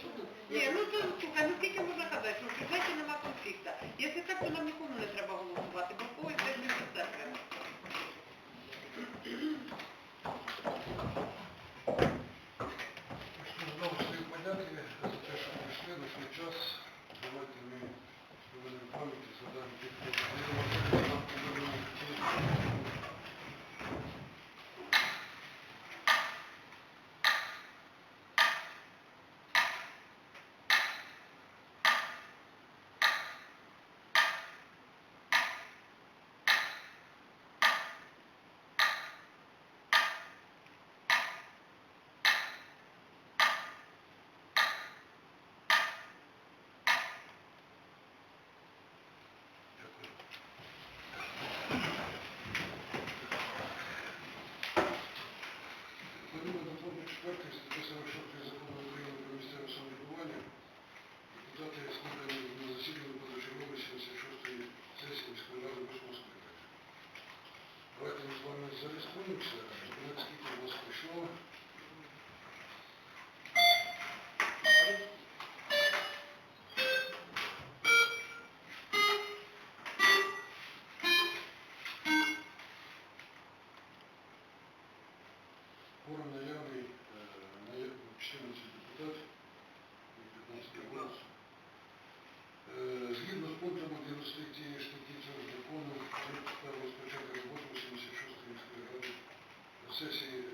чуду. Ні, ну то слухай, ну скільки можна казати, ну в бюджеті нема конфлікту. Якщо так, то нам нікому не треба голосувати. future. Sissy's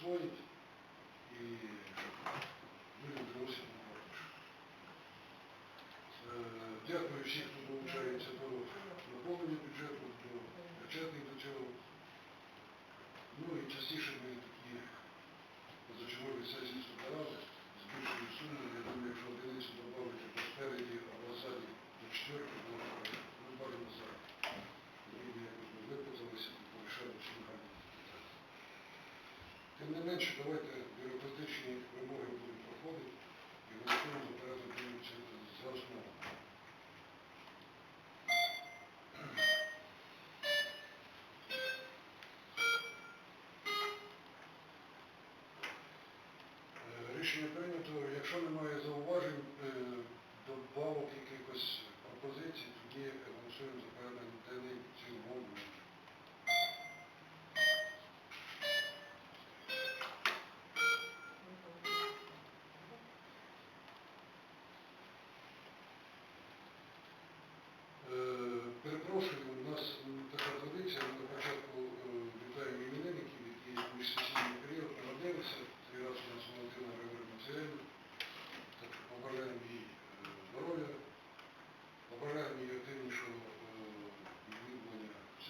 освоить и мы вернулся. Тим не менше, давайте бюрократичні вимоги будуть проходити і голосуємо за порядок за основу. Е, рішення прийнято, якщо немає зауважень, е, добавок якихось пропозицій, тоді голосуємо за порядок денний цілому.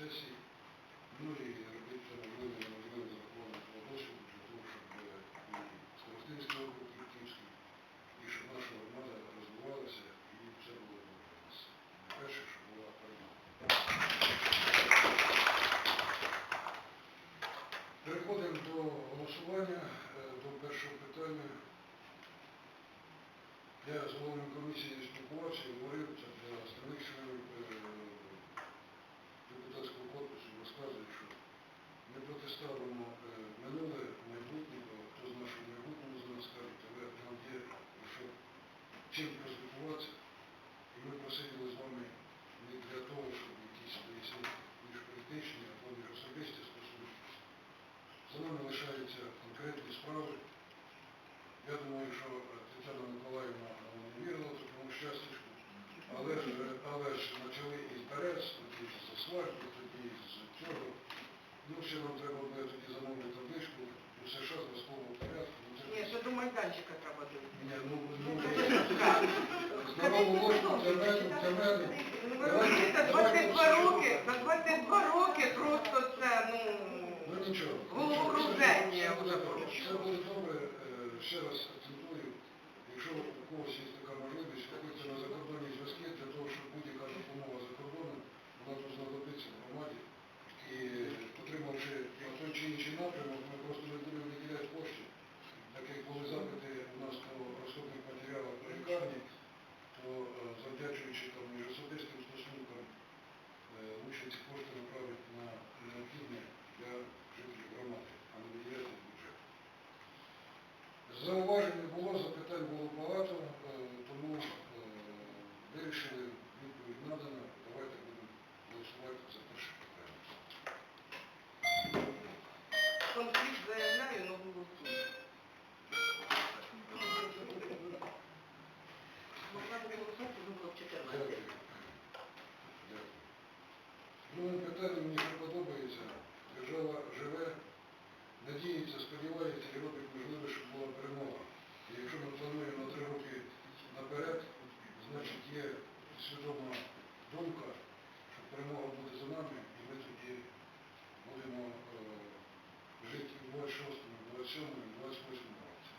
sé si чим поспілкуватися. І ми просиділи з вами не для того, щоб якісь пояснити між політичні або між особисті стосунки. За нами лишаються конкретні справи. Я думаю, що Тетяна Миколаївна не вірила такому щастячку, але ж, але ж почали із берез, тоді з асфальту, тоді з цього. Ну, ще нам треба буде тоді замовити табличку у США з військового порядку. Ну, це- Ні, ще до майданчика треба дивитися. Ні, ну, ну, Це ж так. з нового ложку червену, мене, це мене. Ну, ви розумієте, 22 роки, за 22 роки просто це, ну... Ну нічого. Головокруження. Все буде добре. Е, Ще раз акцентую, якщо у когось є така можливість, виходьте на закордонні зв'язки для того, щоб будь-яка допомога за кордоном, вона тут знадобиться в громаді. І отримавши на той чи інший напрямок, ми просто не будемо виділяти коштів. Так як були запити у нас по розходних матеріалах по лікарні, то е, завдячуючи там між особистим стосункам, е, лучше ці кошти направити на необхідне для жителів громади, а не виділяти з бюджету. Зауважень не було, запитань було багато, е, тому е, вирішили, відповідь надана, давайте будемо голосувати за перше питання. Конфлікт заявляю, но голосую. Могла б голосувати, ну було б 14. Дякую. Друге питання мені подобається. Держава живе, надіється, сподівається і робить можливе, щоб була перемога. І якщо ми плануємо на три роки наперед, значить є свідома думка, що перемога буде за нами, і ми тоді будемо е, жити і в 26-му, і в 27-му, і в 28-му році.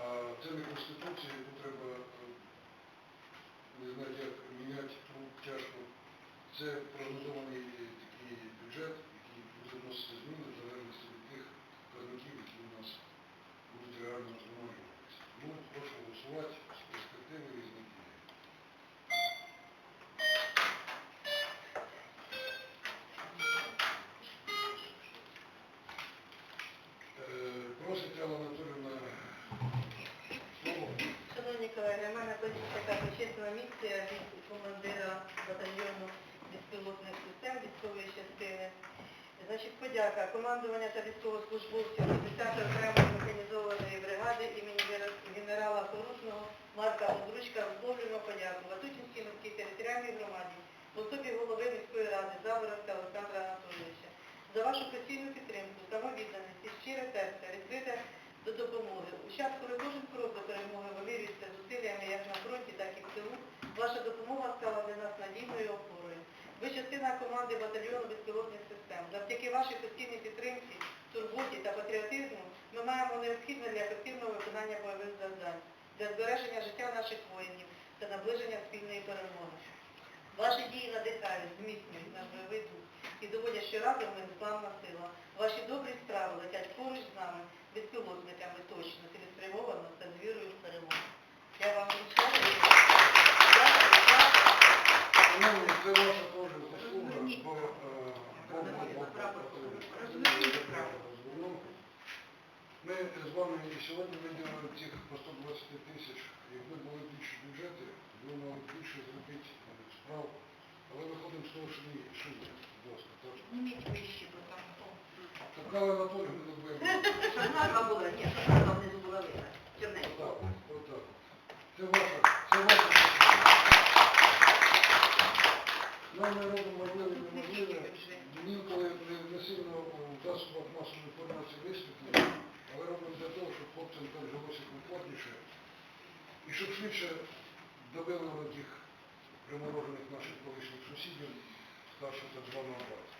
А це не ну, треба е, не знаю, як міняти труп тяжко. Це прогнозований такий бюджет, який буде вносити зміни в залежності від тих показників, які у нас будуть реально зможуватися. Тому прошу голосувати з перспективи подяка командування та військовослужбовців 10-ї окремої механізованої бригади імені генерала Хорушного Марка Ондручка висловлюємо подяку Ватутінській міській територіальній громаді в особі голови міської ради Заборозка Олександра Анатолійовича за вашу постійну підтримку, самовідданість і щире серце, відкрите до допомоги. У час, кожен крок до перемоги вимірюється зусиллями як на фронті, так і в тилу, ваша допомога стала для нас надійною опорою. Ви частина команди батальйону безпілотних систем. Завдяки вашій постійній підтримці, турботі та патріотизму ми маємо необхідне для ефективного виконання бойових завдань, для збереження життя наших воїнів та наближення спільної перемоги. Ваші дії надихають, зміцнюють наш бойовий дух і доводять, що разом ми славна сила. Ваші добрі справи летять поруч з нами, безпілотниками точно, цілеспрямовано та з вірою в перемогу. Я вам вручаю. Шановні, це ваша теж заслуга, бо е, бо- право. Ми з вами і сьогодні виділили цих по 120 тисяч. Якби були більші бюджети, мали б більше зробити справ. Але виходимо з того, що ні, що є, будь ласка, так. Зніміть вищі, бо там... Так, Алла Анатолійовна, не будемо. Щоб була, ні, щоб назва внизу була видна. Черненько. Отак, отак. Це ваша, це ваша. Нам не робимо можливе неможливе. Мені сильно у засобах масової інформації висвітлено, але робимо для того, щоб хлопцям так жилося комфортніше. І щоб швидше добили тих приморожених наших колишніх сусідів, старшого так званого брата.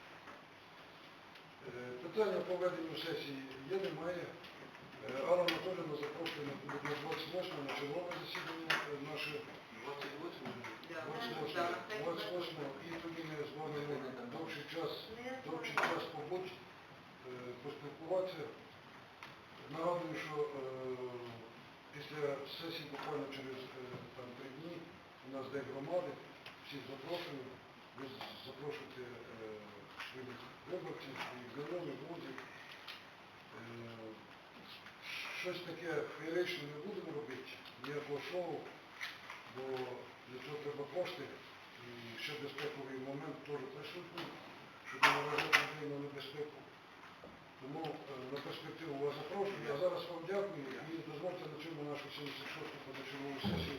Е, Питання по веденню сесії є, немає. Е, Алла Анатолійовна запрошує на на 28 на чергове засідання е, наше 28 28 28 і тоді ми з вами довший час, довший час побудь, е. Нагадую, що е, після сесії буквально через е, там, три дні у нас День громади, всіх запрошую, ви з- запрошуйте е, виборців, своїх знайомих, друзів. Е, Щось таке феєричне не будемо робити, ніякого шоу, бо для цього треба кошти. І ще безпековий момент теж присутній, щоб не наражати людей на небезпеку. Тому е, на перспективу вас запрошую. Я зараз вам дякую. І дозвольте на цьому нашу 76-ту позачергову сесію